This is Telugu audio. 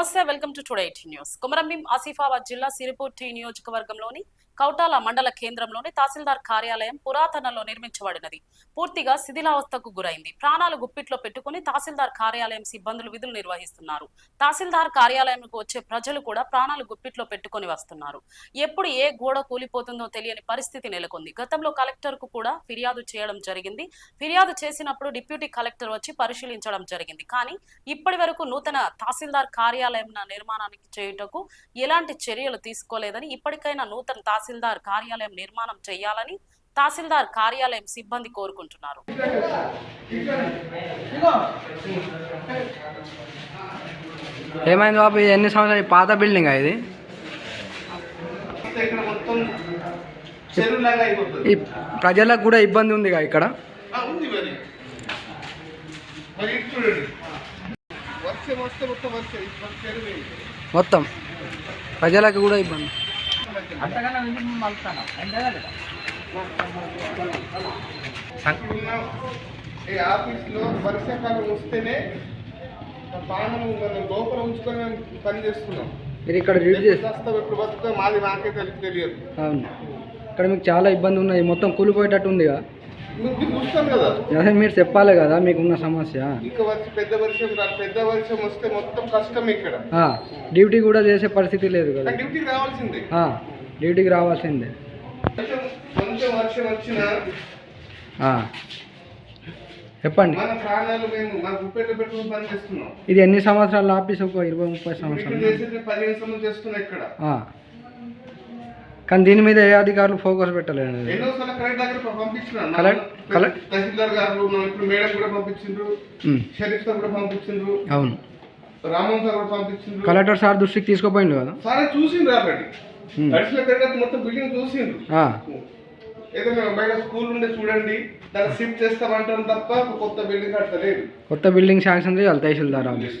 నమస్తే welcome to today eighteen news. Kumaram Bheem Asifabad జిల్లా సిరిపూర్ టీ నియోజకవర్గంలోని కౌటాల మండల కేంద్రంలోని తహసీల్దార్ కార్యాలయం పురాతనలో నిర్మించబడినది. పూర్తిగా శిథిలావస్థకు గురైంది. ప్రాణాలు గుప్పిట్లో పెట్టుకుని తహసీల్దార్ కార్యాలయం సిబ్బందులు విధులు నిర్వహిస్తున్నారు. తహసీల్దార్ కార్యాలయంకు వచ్చే ప్రజలు కూడా ప్రాణాలు గుప్పిట్లో పెట్టుకొని వస్తున్నారు. ఎప్పుడు ఏ గోడ కూలిపోతుందో తెలియని పరిస్థితి నెలకొంది. గతంలో కలెక్టర్కు కూడా ఫిర్యాదు చేయడం జరిగింది. ఫిర్యాదు చేసినప్పుడు డిప్యూటీ కలెక్టర్ వచ్చి పరిశీలించడం జరిగింది. కానీ ఇప్పటి వరకు నూతన తహసీల్దార్ కార్యాలయం నిర్మాణానికి చేయుటకు ఎలాంటి చర్యలు తీసుకోలేదని ఇప్పటికైనా నూతన తహసీల్దార్ కార్యాలయం నిర్మాణం చేయాలని తహసీల్దార్ కార్యాలయం సిబ్బంది కోరుకుంటున్నారు. ఏమైంది బాబు? ఇది ఎన్ని సంవత్సరాలు? పాత బిల్డింగ్ ఇది? ఇక్కడ ప్రజలకు కూడా ఇబ్బంది ఉందిగా ఇక్కడ? ఆ, ఉంది ఇది. మొత్తం. ప్రజలకు కూడా ఇబ్బంది. ఉన్న ఈ ఆఫీస్లో వర్షాకాలం వస్తేనే పానం మనం లోపల ఉంచుకొని మేము పని చేస్తున్నాం. మీరు ఇక్కడ చేస్తారు వస్తాం ఎప్పుడు బతుకుతాం మాది మాకే తెలి- తెలియదు. అవును. ఇక్కడ మీకు చాలా ఇబ్బంది ఉన్నది మొత్తం కూలిపోయేటట్టు ఉందిగా. అదే మీరు చెప్పాలి కదా మీకున్న సమస్య. ఇంకా వర్షం పెద్ద వర్షం రా పెద్ద వర్షం వస్తే మొత్తం కష్టం ఇక్కడ. డ్యూటీ కూడా చేసే పరిస్థితి లేదు కదా. డ్యూటీకి రావాల్సిందే. డ్యూటీకి రావాల్సిందే. కొంచెం వర్షం వచ్చినా చెప్పండి. ఇది ఎన్ని సంవత్సరాల ఆఫీస్ ఒక ఇరవై ముప్పై సంవత్సరాలు? పదిహేను సంవత్సరాలు చేస్తున్నా ఇక్కడ. కానీ దీని మీద ఏ అధికారులు ఫోకస్ పెట్టలేదు తహసీల్దార్ గారు ఇప్పుడు మేడం కూడా పంపించిండ్రు. ఉమ్, షరీఫ్ సార్ కూడా పంపించిండ్రు. అవును. రామన్ సార్ కూడా పంపించిండ్రు. కలెక్టర్ సార్ దృష్టికి తీసుకుపోయిండు కదా? సారే చూసిండ్రు మొత్తం బిల్డింగ్ చూసిండ్రు. ఆ, ఏదో మేము బయట స్కూల్ ఉండే చూడండి దాన్ని షిఫ్ట్ చేస్తామంటారు తప్ప కొత్త బిల్డింగ్ కట్టలేదు. కొత్త బిల్డింగ్ శాంక్షన్ చేయాలి తహసీల్దార్ ఆఫీస్.